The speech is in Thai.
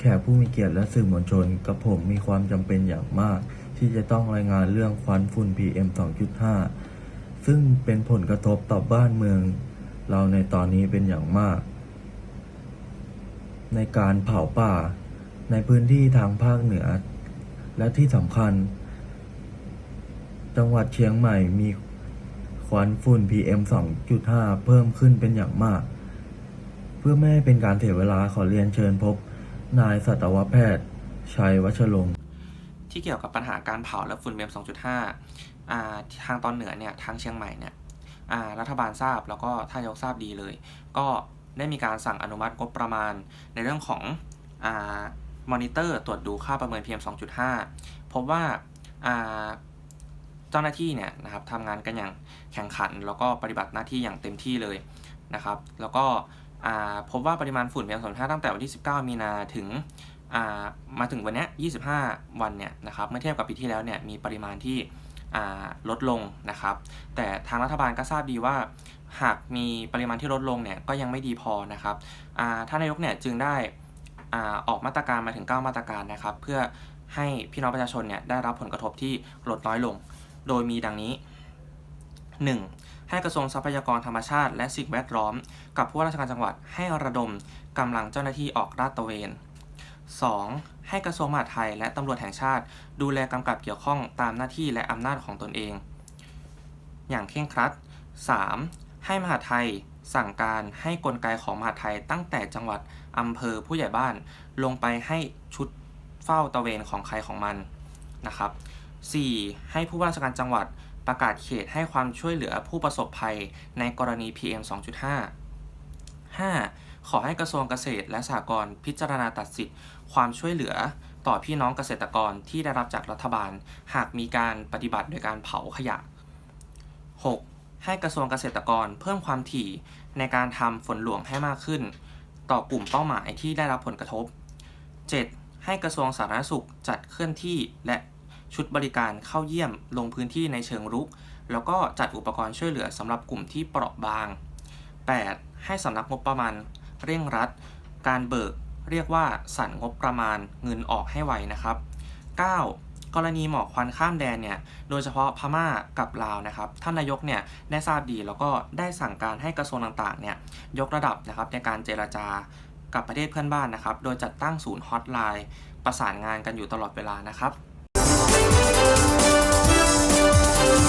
แขกผู้มีเกียรติและสื่อมวลชนกับผมมีความจำเป็นอย่างมาก ที่จะต้องรายงานเรื่องควันฝุ่น PM 2.5 ซึ่งเป็นผลกระทบต่อบ้านเมือง เราในตอนนี้เป็นอย่างมาก ในการเผาป่า ในพื้นที่ทางภาคเหนือ และที่สำคัญ จังหวัดเชียงใหม่มีควันฝุ่น PM 2.5 เพิ่มขึ้นเป็นอย่างมาก เพื่อไม่ให้เป็นการเสียเวลาขอเรียนเชิญพบ นายสัตวแพทย์ ชัยวัชรงค์ที่เกี่ยวกับปัญหาการเผาและฝุ่น PM 2.5อ่าทางตอนเหนือเนี่ยทางเชียงใหม่เนี่ยรัฐบาลทราบแล้วก็ท่านยกทราบดีเลย ก็ได้มีการสั่งอนุมัติงบประมาณในเรื่องของอมอนิเตอร์ตรวจดูค่าประเมิน PM 2.5 พบว่าอ่าเจ้าหน้าที่เนี่ยนะครับทำงานกันอย่างแข่งขัน แล้วก็ปฏิบัติหน้าที่อย่างเต็มที่เลยนะครับ แล้วก็ พบว่าปริมาณฝุ่น PM 2.5ตั้งแต่วันที่ 19 มีนาถึงามาถึงวันนี้ 25 วันเนี่ยนะครับ เมื่อเทียบกับปีที่แล้วเนี่ยมีปริมาณที่ลดลงนะครับ แต่ทางรัฐบาลก็ทราบดีว่า หากมีปริมาณที่ลดลงเนี่ยก็ยังไม่ดีพอนะครับท่านนายกเนี่ยจึงได้ออกมาตรการมาถึง 9 มาตรการนะครับ เพื่อให้พี่น้องประชาชนเนี่ยได้รับผลกระทบที่ลดน้อยลง โดยมีดังนี้ 1. ให้กระทรวงทรัพยากรธรรมชาติ และสิ่งแวดล้อม กับผู้ว่าราชการจังหวัดให้ระดมกำลังเจ้าหน้าที่ออกลาดตระเวน 2. ให้กระทรวงมหาดไทยและตำรวจแห่งชาติ ดูแลกำกับเกี่ยวข้องตามหน้าที่และอำนาจของตนเอง อย่างเคร่งครัด 3. ให้มหาดไทยสั่งการให้กลไกของมหาดไทยตั้งแต่จังหวัดอำเภอผู้ใหญ่บ้าน ลงไปให้ชุดเฝ้าตระเวนของใครของมันนะครับ 4. ให้ผู้ว่าราชการจังหวัด ประกาศเขตให้ความช่วยเหลือผู้ประสบภัยในกรณี PM 2.5 5. ขอให้กระทรวงเกษตรและสหกรณ์พิจารณาตัดสิทธิ์ความช่วยเหลือต่อพี่น้องเกษตรกรที่ได้รับจากรัฐบาล หากมีการปฏิบัติโดยการเผาขยะ 6. ให้กระทรวงเกษตรกรเพิ่มความถี่ในการทำฝนหลวงให้มากขึ้น ต่อกลุ่มเป้าหมายที่ได้รับผลกระทบ 7. ให้กระทรวงสาธารณสุขจัดเคลื่อนที่และ ชุดบริการเข้าเยี่ยมลงพื้นที่ในเชิงรุก แล้วก็จัดอุปกรณ์ช่วยเหลือสำหรับกลุ่มที่เปราะบาง 8. ให้สำนักงบประมาณ เร่งรัด การเบิก เรียกว่าสั่นงบประมาณเงินออกให้ไวนะครับ 9. กรณีหมอกควันข้ามแดนเนี่ย โดยเฉพาะพม่ากับลาวนะครับ ท่านนายกเนี่ยได้ทราบดีแล้วก็ได้สั่งการให้กระทรวงต่างๆเนี่ยยกระดับนะครับในการเจรจากับประเทศเพื่อนบ้านนะครับ โดยจัดตั้งศูนย์ฮอตไลน์ประสานงานกันอยู่ตลอดเวลานะครับ